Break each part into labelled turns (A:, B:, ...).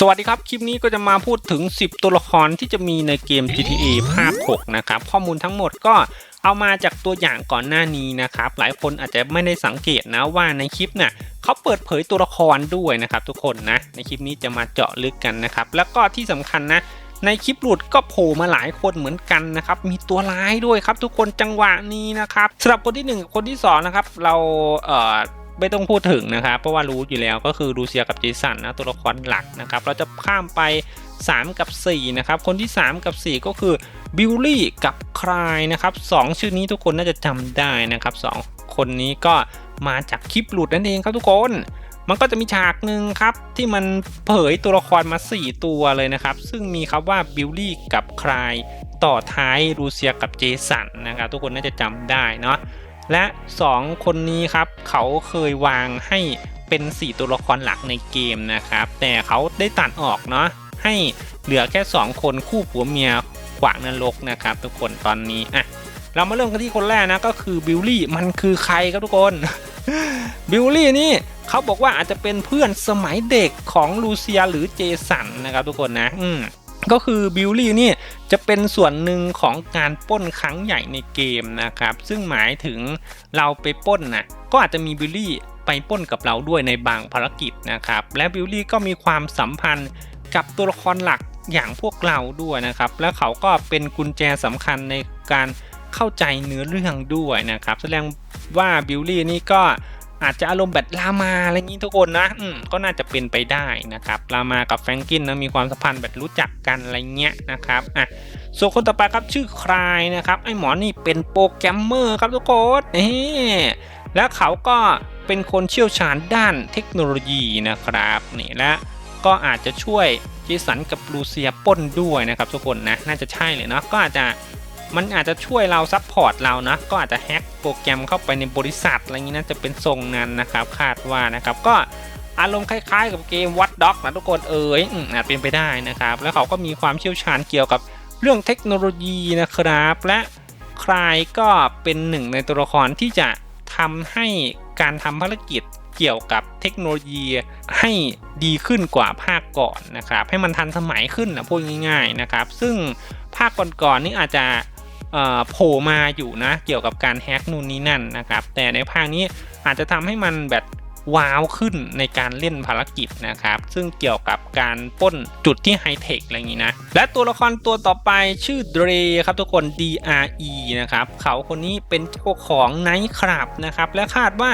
A: สวัสดีครับ คลิปนี้ก็จะมาพูดถึง 10 ตัวละครที่จะมีในเกม GTA ภาค 6 นะครับ ข้อมูลทั้งหมดก็เอามาจากตัวอย่างก่อนหน้านี้นะครับ หลายคนอาจจะไม่ได้สังเกตนะว่าในคลิปเนี่ยเขาเปิดเผยตัวละครด้วยนะครับ ทุกคนนะ ในคลิปนี้จะมาเจาะลึกกันนะครับ แล้วก็ที่สำคัญนะ ในคลิปหลุดก็โผล่มาหลายคนเหมือนกันนะครับ มีตัวร้ายด้วยครับ ทุกคนจังหวะนี้นะครับสำหรับคนที่หนึ่งกับคนที่สองนะครับ เราเอ่อ ไม่ต้องพูดถึงนะครับ เพราะว่ารู้อยู่แล้วก็คือลูเซียกับเจสันนะตัวละครหลักนะครับ เราจะข้ามไป 3 กับ 4 นะครับ คนที่ 3 กับ 4 ก็คือบิลลี่กับคลายนะครับสองชื่อนี้ทุกคนน่าจะจำได้นะครับสองคนนี้ก็มาจากคลิปหลุดนั่นเองครับทุกคน มันก็จะมีฉากหนึ่งครับ ที่มันเผยตัวละครมา 4 ตัวเลยนะครับ ซึ่งมีครับว่าบิลลี่กับคลายต่อท้ายลูเซียกับเจสันนะครับ ทุกคนน่าจะจำได้เนาะ และ 2 คนนี้ครับเขาเคยวางให้เป็น 4 ตัวละครหลักในเกมนะครับ แต่เขาได้ตัดออกเนาะให้เหลือแค่ 2 คนคู่ผัวเมียขวางนรกนะครับ ทุกคนตอนนี้อะเรามาเริ่มกันที่คนแรกนะก็คือบิลลี่มันคือใครครับทุกคนบิลลี่นี่เขาบอกว่าอาจจะเป็นเพื่อนสมัยเด็กของลูเซียหรือเจสันนะครับทุกคนนะ อืม ก็คือบิลลี่นี่จะเป็นส่วนหนึ่งของการป้นครั้งใหญ่ในเกมนะครับ ซึ่งหมายถึงเราไปป้นนะก็อาจจะมีบิลลี่ไปป้นกับเราด้วยในบางภารกิจนะครับ และบิลลี่ก็มีความสัมพันธ์กับตัวละครหลักอย่างพวกเราด้วยนะครับ และเขาก็เป็นกุญแจสำคัญในการเข้าใจเนื้อเรื่องด้วยนะครับ แสดงว่าบิลลี่นี่ก็ อาจจะอารมณ์แบบลามาอะไรงนี้ทุกคนนะอืมก็น่าจะเป็นไปได้นะครับลามากับแฟรงกินนะมีความสัมพันธ์แบบรู้จักกันอะไรเงี้ยนะครับอะส่วนคนต่อไปครับชื่อคลายนะครับไอ้หมอนี่เป็นโปรแกรมเมอร์ครับทุกคนนี่แล้วเขาก็เป็นคนเชี่ยวชาญด้านเทคโนโลยีนะครับนี่และก็อาจจะช่วยเจสันกับลูเซียป้นด้วยนะครับทุกคนนะน่าจะใช่เลยเนาะก็อาจจะ มันอาจจะช่วยเราซัพพอร์ตเรานะ ก็อาจจะแฮ็กโปรแกรมเข้าไปในบริษัทอะไรอย่างนี้นะจะเป็นทรงนั้นนะครับ คาดว่านะครับก็อารมณ์คล้ายๆ กับเกม Watch Dogs นะทุกคนเอ๋ยอาจเป็นไปได้นะครับ แล้วเขาก็มีความเชี่ยวชาญเกี่ยวกับเรื่องเทคโนโลยีนะครับ และใครก็เป็นหนึ่งในตัวละครที่จะทำให้การทำภารกิจเกี่ยวกับเทคโนโลยีให้ดีขึ้นกว่าภาคก่อนนะครับ ให้มันทันสมัยขึ้นนะพูดง่าย ๆนะครับ ซึ่งภาคก่อนๆนี่อาจจะ โผล่มาอยู่นะ เกี่ยวกับการแฮกนู่นนี่นั่นนะครับ แต่ในภาคนี้อาจจะทำให้มันแบบว้าวขึ้นในการเล่นภารกิจนะครับ ซึ่งเกี่ยวกับการป้นจุดที่ไฮเทคอะไรอย่างนี้นะ และตัวละครตัวต่อไปชื่อเดรครับทุกคน DRE นะครับเขาคนนี้เป็นเจ้าของไนท์คลับนะครับ และคาดว่า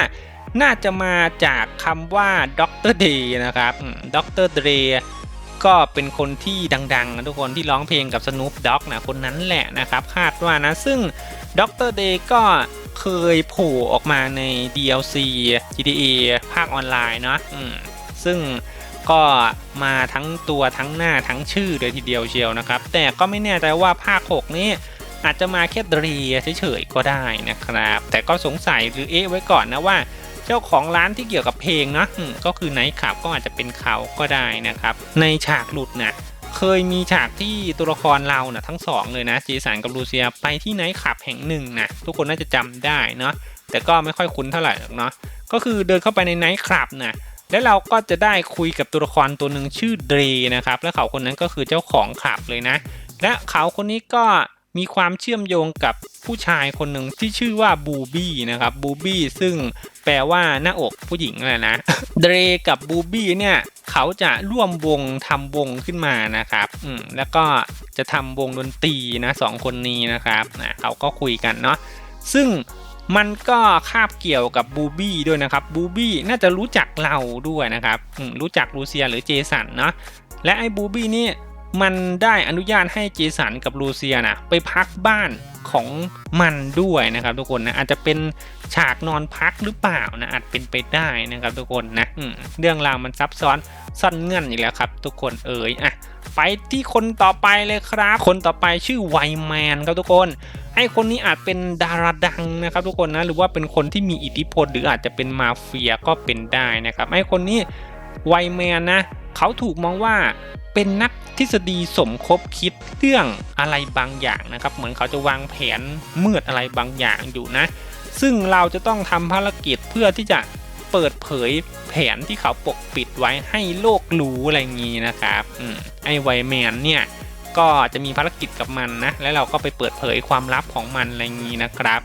A: น่าจะมาจากคำว่าด็อกเตอร์เดย์นะครับด็อกเตอร์เดย์ ก็เป็นคนที่ดังๆนะทุกคนที่ร้องเพลงกับ Snoop Dogg นะคนนั้นแหละนะครับคาดว่านะซึ่งด็อกเตอร์เดย์ก็เคยโผล่ออกมาใน DLC GTA ภาคออนไลน์เนาะซึ่งก็มาทั้งตัวทั้งหน้าทั้งชื่อเลยทีเดียวเชียวนะครับ แต่ก็ไม่แน่ใจว่าภาค 6 นี้อาจจะมาแค่เดรีเฉยๆก็ได้นะครับ แต่ก็สงสัยหรือเอ๊ะไว้ก่อนนะว่า เจ้าของร้านที่เกี่ยวกับเพลงนะก็คือไนท์ขับก็อาจจะเป็นเขาก็ได้นะครับ ในฉากหลุดนะเคยมีฉากที่ตัวละครเรานะทั้งสองเลยนะเจสันกับลูเซียไปที่ไนท์คลับแห่งหนึ่งนะทุกคนน่าจะจำได้เนาะแต่ก็ไม่ค่อยคุ้นเท่าไหร่หรอกเนาะก็คือเดินเข้าไปในไนท์คลับนะแล้วเราก็จะได้คุยกับตัวละครตัวหนึ่งชื่อเดรนะครับ และเขาคนนั้นก็คือเจ้าของคลับเลยนะ และเขาคนนี้ก็ มีความเชื่อมโยงกับผู้ชายคนหนึ่งที่ชื่อว่าบูบี้นะครับบูบี้ซึ่งแปลว่าหน้าอกผู้หญิงแหละนะเดรกับบูบี้เนี่ยเขาจะร่วมวงทำวงขึ้นมานะครับอืมแล้วก็จะทำวงดนตรีนะสองคนนี้นะครับนะเขาก็คุยกันเนาะซึ่งมันก็คาบเกี่ยวกับบูบี้ด้วยนะครับบูบี้น่าจะรู้จักเราด้วยนะครับอืมรู้จักลูเซียหรือเจสันเนาะและไอ้บูบี้นี่ มันได้อนุญาตให้เจสันกับลูเซียนะไปพักบ้านของมันด้วยนะครับทุกคนนะอาจจะเป็นฉากนอนพักหรือเปล่านะอาจเป็นไปได้นะครับทุกคนนะเรื่องราวมันซับซ้อนซ่อนเงื่อนอีกแล้วครับ ทุกคนเอ๋ยอะไปที่คนต่อไปเลยครับ คนต่อไปชื่อไวแมนครับทุกคนไอคนนี้อาจเป็นดาราดังนะครับทุกคนนะหรือว่าเป็นคนที่มีอิทธิพล หรืออาจจะเป็นมาเฟียก็เป็นได้นะครับไอคนนี้ไวแมนนะ เขาถูกมองว่าเป็นนักทฤษฎีสมคบคิดเรื่องอะไรบางอย่างนะครับ เหมือนเขาจะวางแผนมืดอะไรบางอย่างอยู่นะ ซึ่งเราจะต้องทำภารกิจเพื่อที่จะเปิดเผยแผนที่เขาปกปิดไว้ให้โลกรู้อะไรงี้นะครับอไอไวแมนเนี่ยก็จะมีภารกิจกับมันนะ แล้วเราก็ไปเปิดเผยความลับของมันอะไรงี้นะครับ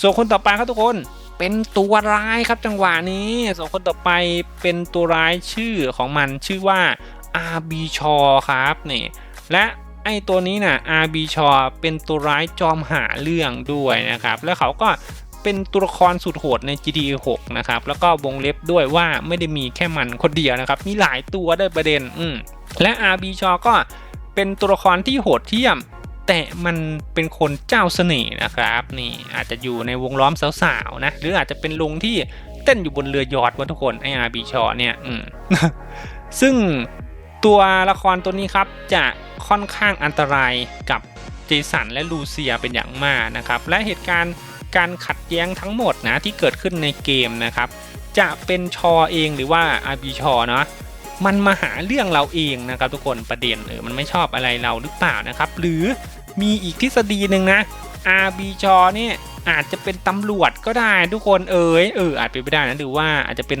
A: ส่วนคนต่อไปครับทุกคน เป็นตัวร้ายครับจังหวะนี้ส่วนคนต่อไปเป็นตัวร้ายชื่อของมันชื่อว่าอาบีชอครับนี่และไอตัวนี้นะอาบีชอเป็นตัวร้ายจอมหาเรื่องด้วยนะครับ แล้วเขาก็เป็นตัวละครสุดโหดใน GTA 6 นะครับ แล้วก็วงเล็บด้วยว่าไม่ได้มีแค่มันคนเดียวนะครับ มีหลายตัวได้วยประเด็น อืและอาบีชอก็เป็นตัวละครที่โหดเที่ยม แต่มันเป็นคนเจ้าเสน่ห์นะครับนี่อาจจะอยู่ในวงล้อมสาวๆนะหรืออาจจะเป็นลุงที่เต้นอยู่บนเรือยอทวะทุกคนไออาร์บีชอเนี่ยอืมซึ่งตัวละครตัวนี้ครับจะค่อนข้างอันตรายกับเจสันและลูเซียเป็นอย่างมากนะครับ และเหตุการณ์การขัดแย้งทั้งหมดนะที่เกิดขึ้นในเกมนะครับ จะเป็นชอเองหรือว่าอาร์บีชอเนาะ มันมาหาเรื่องเราเองนะครับทุกคนประเด็นเออมันไม่ชอบอะไรเราหรือเปล่านะครับ หรือมีอีกทฤษฎีหนึ่งนะอาบีชอเนี่ยอาจจะเป็นตำรวจก็ได้ทุกคนเอ๋ยเอออาจเป็นไปได้นะหรือว่าอาจจะเป็น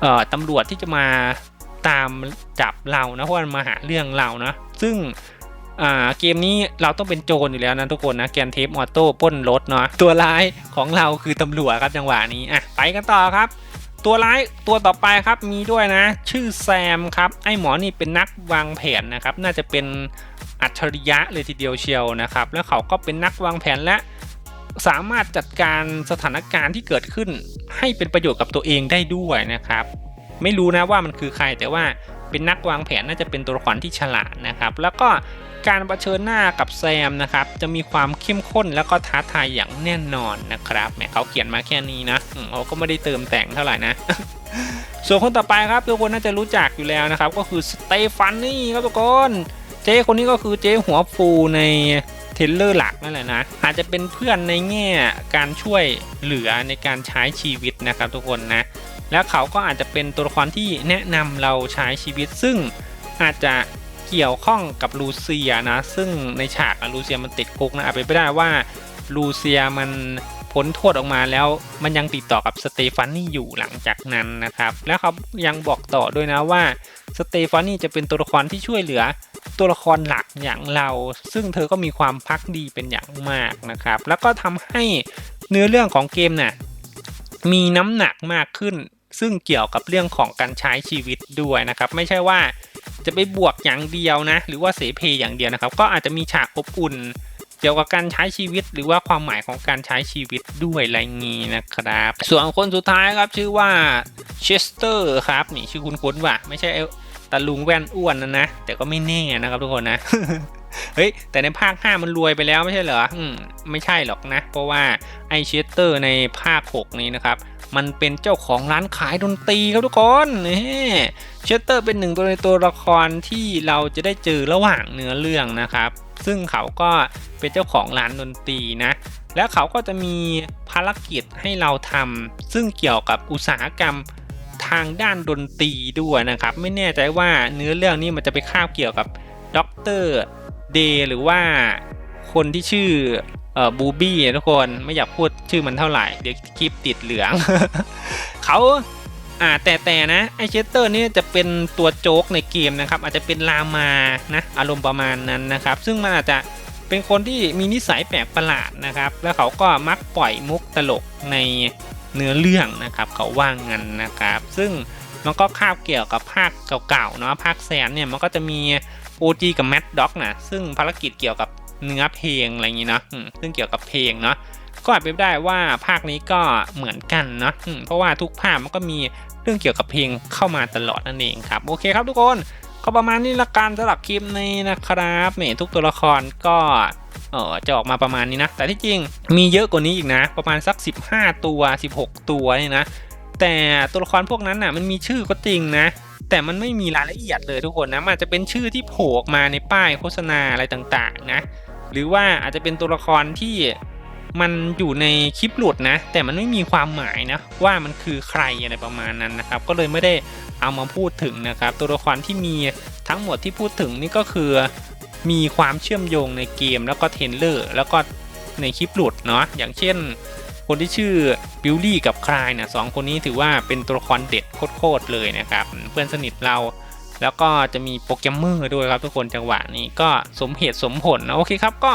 A: เอ่อตำรวจที่จะมาตามจับเรานะเพราะมันมาหาเรื่องเรานะซึ่งอ่าเกมนี้เราต้องเป็นโจรอยู่แล้วนะทุกคนนะแกนเทปออโต้ป้นรถเนาะตัวร้ายของเราคือตำรวจครับจังหวะนี้อะไปกันต่อครับ ตัวร้ายตัวต่อไปครับมีด้วยนะ ชื่อแซมครับไอหมอนี่เป็นนักวางแผนนะครับ น่าจะเป็นอัจฉริยะเลยทีเดียวเชียวนะครับ แล้วเขาก็เป็นนักวางแผนและสามารถจัดการสถานการณ์ที่เกิดขึ้น ให้เป็นประโยชน์กับตัวเองได้ด้วยนะครับ ไม่รู้นะว่ามันคือใครแต่ว่าเป็นนักวางแผนน่าจะเป็นตัวละครที่ฉลาดนะครับ แล้วก็การเผชิญหน้ากับแซมนะครับ จะมีความเข้มข้นแล้วก็ท้าทายอย่างแน่นอนนะครับแหมเขาเขียนมาแค่นี้นะ เขาก็ไม่ได้เติมแต่งเท่าไหร่นะ ส่วนคนต่อไปครับทุกคนน่าจะรู้จักอยู่แล้วนะครับ ก็คือสเตฟานนี่ครับทุกคนเจ๊คนนี้ก็คือเจ๊หัวฟูในเทรลเลอร์หลักนั่นแหละนะอาจจะเป็นเพื่อนในแง่การช่วยเหลือในการใช้ชีวิตนะครับทุกคนนะ แล้วเขาก็อาจจะเป็นตัวละครที่แนะนำเราใช้ชีวิต ซึ่งอาจจะเกี่ยวข้องกับลูเซียนะ ซึ่งในฉากอะลูเซียมันติดคุกนะอาจเป็นไปได้ว่าลูเซียมัน พ้นโทษออกมาแล้วมันยังติดต่อกับสเตฟานี่อยู่หลังจากนั้นนะครับ แล้วเขายังบอกต่อด้วยนะว่าสเตฟานี่จะเป็นตัวละครที่ช่วยเหลือตัวละครหลักอย่างเรา ซึ่งเธอก็มีความพักดีเป็นอย่างมากนะครับ แล้วก็ทำให้เนื้อเรื่องของเกมน่ะมีน้ำหนักมากขึ้น ซึ่งเกี่ยวกับเรื่องของการใช้ชีวิตด้วยนะครับ ไม่ใช่ว่าจะไปบวกอย่างเดียวนะ หรือว่าเสเพอย่างเดียวนะครับ ก็อาจจะมีฉากอบอุ่น เกี่ยวกับการใช้ชีวิต หรือว่าความหมายของการใช้ชีวิตด้วยอะไรงี้นะครับ ส่วนคนสุดท้ายครับชื่อว่าเชสเตอร์ครับนี่ชื่อคุณคุ้นๆว่ะไม่ใช่ตาลุงแว่นอ้วนนะนะแต่ก็ไม่แน่นะครับทุกคนนะ เฮ้ย แต่ในภาค 5 มันรวยไปแล้วไม่ใช่เหรออืมไม่ใช่หรอกนะ เพราะว่าไอเชสเตอร์ในภาค 6 นี้นะครับ มันเป็นเจ้าของร้านขายดนตรีครับทุกคนนี่เชสเตอร์เป็นหนึ่งตัวในตัวละครที่เราจะได้เจอระหว่างเนื้อเรื่องนะครับ ซึ่งเขาก็เป็นเจ้าของร้านดนตรีนะ แล้วเขาก็จะมีภารกิจให้เราทำซึ่งเกี่ยวกับอุตสาหกรรมทางด้านดนตรีด้วยนะครับ ไม่แน่ใจว่าเนื้อเรื่องนี้มันจะไปคาบเกี่ยวกับด็อกเตอร์ เดย์หรือว่าคนที่ชื่อเอ่อบูบี้ทุกคนไม่อยากพูดชื่อมันเท่าไหร่ เดี๋ยวคลิปติดเหลือง เขาอ่าแต่แต่นะไอเชสเตอร์นี่จะเป็นตัวโจ๊กในเกมนะครับ อาจจะเป็นลามานะอารมณ์ประมาณนั้นนะครับ ซึ่งมันอาจจะเป็นคนที่มีนิสัยแปลกประหลาดนะครับ แล้วเขาก็มักปล่อยมุกตลกในเนื้อเรื่องนะครับ เขาว่างันนะครับ ซึ่งมันก็คาบเกี่ยวกับภาคเก่าๆเนาะภาคแซนเนี่ยมันก็จะมี OG กับ Mad Dog นะซึ่งภารกิจเกี่ยวกับเนื้อเพลงอะไรอย่างนี้เนาะซึ่งเกี่ยวกับเพลงเนาะก็อาจเป็นได้ว่าภาคนี้ก็เหมือนกันเนาะเพราะว่าทุกภาคมันก็มีเรื่องเกี่ยวกับเพลงเข้ามาตลอดนั่นเองครับ โอเคครับทุกคนก็ประมาณนี้ละกันสำหรับคลิปนี้นะครับเนี่ยทุกตัวละครก็เออจะออกมาประมาณนี้นะ แต่ที่จริงมีเยอะกว่านี้อีกนะ ประมาณสัก 15 ตัว 16 ตัวนี่นะ แต่ตัวละครพวกนั้นน่ะมันมีชื่อก็จริงนะ แต่มันไม่มีรายละเอียดเลยทุกคนนะมันอาจจะเป็นชื่อที่โผล่ออกมาในป้ายโฆษณาอะไรต่างๆนะหรือว่าอาจจะเป็นตัวละครที่มันอยู่ในคลิปหลุดนะ แต่มันไม่มีความหมายนะว่ามันคือใครอะไรประมาณนั้นนะครับ ก็เลยไม่ได้เอามาพูดถึงนะครับ ตัวละครที่มีทั้งหมดที่พูดถึงนี่ก็คือ มีความเชื่อมโยงในเกมแล้วก็เทรนเลอร์แล้วก็ในคลิปหลุดเนาะอย่างเช่น คนที่ชื่อบิลลี่กับคลายเนี่ยสองคนนี้ถือว่าเป็นตัวละครเด็ดโคตรเลยนะครับ เพื่อนสนิทเรา แล้วก็จะมีโปรแกรมเมอร์ด้วยครับทุกคนจังหวะนี้ก็สมเหตุสมผลนะโอเคครับก็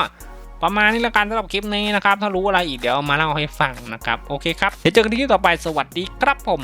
A: ประมาณนี้ละกันสำหรับคลิปนี้นะครับ ถ้ารู้อะไรอีกเดี๋ยวมาเล่าให้ฟังนะครับ โอเคครับ เดี๋ยวเจอกันที่คลิปต่อไปสวัสดีครับผม